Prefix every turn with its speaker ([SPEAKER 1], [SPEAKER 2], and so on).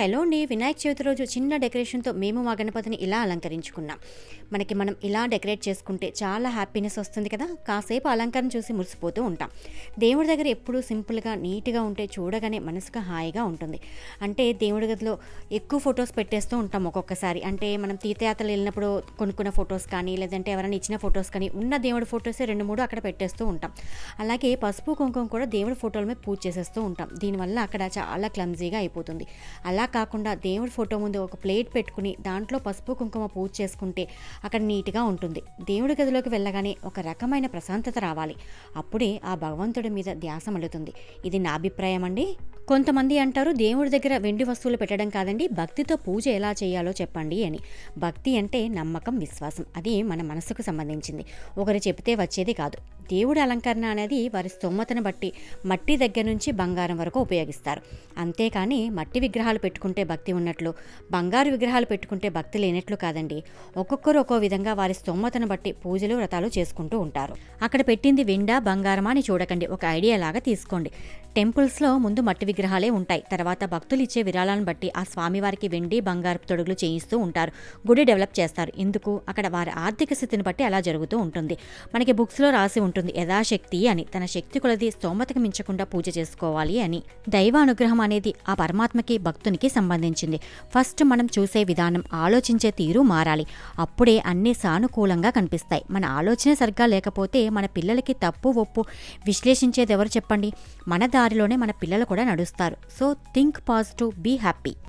[SPEAKER 1] Hello అండి. వినాయక చవితి రోజు చిన్న డెకరేషన్తో మేము మా గణపతిని ఇలా అలంకరించుకున్నాం. మనకి మనం ఇలా డెకరేట్ చేసుకుంటే చాలా హ్యాపీనెస్ వస్తుంది కదా. కాసేపు అలంకరణ చూసి మురిసిపోతూ ఉంటాం. దేవుడి దగ్గర ఎప్పుడూ సింపుల్గా నీట్గా ఉంటే చూడగానే మనసుకు హాయిగా ఉంటుంది. అంటే దేవుడి గదిలో ఎక్కువ ఫొటోస్ పెట్టేస్తూ ఉంటాం ఒక్కొక్కసారి. అంటే మనం తీర్థయాత్రలు వెళ్ళినప్పుడు కొనుక్కున్న ఫొటోస్ కానీ లేదంటే ఎవరైనా ఇచ్చిన ఫొటోస్ కానీ ఉన్న దేవుడి ఫొటోస్ రెండు మూడు అక్కడ పెట్టేస్తూ ఉంటాం. అలాగే పసుపు కుంకుమ కూడా దేవుడి ఫోటోల మీద పూజ చేసేస్తూ ఉంటాం. దీనివల్ల అక్కడ చాలా క్లమ్జీగా అయిపోతుంది. అలా కాకుండా దేవుడి ఫోటో ముందు ఒక ప్లేట్ పెట్టుకుని దాంట్లో పసుపు కుంకుమ పూజ చేసుకుంటే అక్కడ నీట్గా ఉంటుంది. దేవుడి గదిలోకి వెళ్ళగానే ఒక రకమైన ప్రశాంతత రావాలి. అప్పుడే ఆ భగవంతుడి మీద ధ్యాస మళ్ళుతుంది ఇది నా అభిప్రాయం అండి కొంతమంది అంటారు దేవుడి దగ్గర వెండి వస్తువులు పెట్టడం కాదండి భక్తితో పూజ ఎలా చేయాలో చెప్పండి అని. భక్తి అంటే నమ్మకం విశ్వాసం. అది మన మనసుకు సంబంధించింది. ఒకరు చెబితే వచ్చేది కాదు. దేవుడి అలంకరణ అనేది వారి స్తోమతను బట్టి మట్టి దగ్గర నుంచి బంగారం వరకు ఉపయోగిస్తారు. అంతేకాని మట్టి విగ్రహాలు పెట్టుకుంటే భక్తి ఉన్నట్లు బంగారు విగ్రహాలు పెట్టుకుంటే భక్తి లేనట్లు కాదండి. ఒక్కొక్కరు ఒక్కో విధంగా వారి స్తోమతను బట్టి పూజలు వ్రతాలు చేసుకుంటూ ఉంటారు. అక్కడ పెట్టింది వెండా బంగారమా అని చూడకండి. ఒక ఐడియా లాగా తీసుకోండి. టెంపుల్స్లో ముందు మట్టి విగ్రహాలే ఉంటాయి. తర్వాత భక్తులు ఇచ్చే విరాళాలను బట్టి ఆ స్వామివారికి వెండి బంగారు తొడుగులు చేయిస్తూ ఉంటారు. గుడి డెవలప్ చేస్తారు. ఎందుకు అక్కడ వారి ఆర్థిక స్థితిని బట్టి అలా జరుగుతూ ఉంటుంది. మనకి బుక్స్లో రాసి ఉంటుంది యథాశక్తి అని. తన శక్తి కొలది స్తోమతకు మించకుండా పూజ చేసుకోవాలి అని. దైవ అనుగ్రహం అనేది ఆ పరమాత్మకి భక్తునికి సంబంధించింది. ఫస్ట్ మనం చూసే విధానం ఆలోచించే తీరు మారాలి. అప్పుడే అన్ని సానుకూలంగా కనిపిస్తాయి. మన ఆలోచన సరిగ్గా లేకపోతే మన పిల్లలకి తప్పు ఒప్పు విశ్లేషించేది ఎవరు చెప్పండి? మన దారిలోనే మన పిల్లలు కూడా నడుస్తారు so think positive be happy.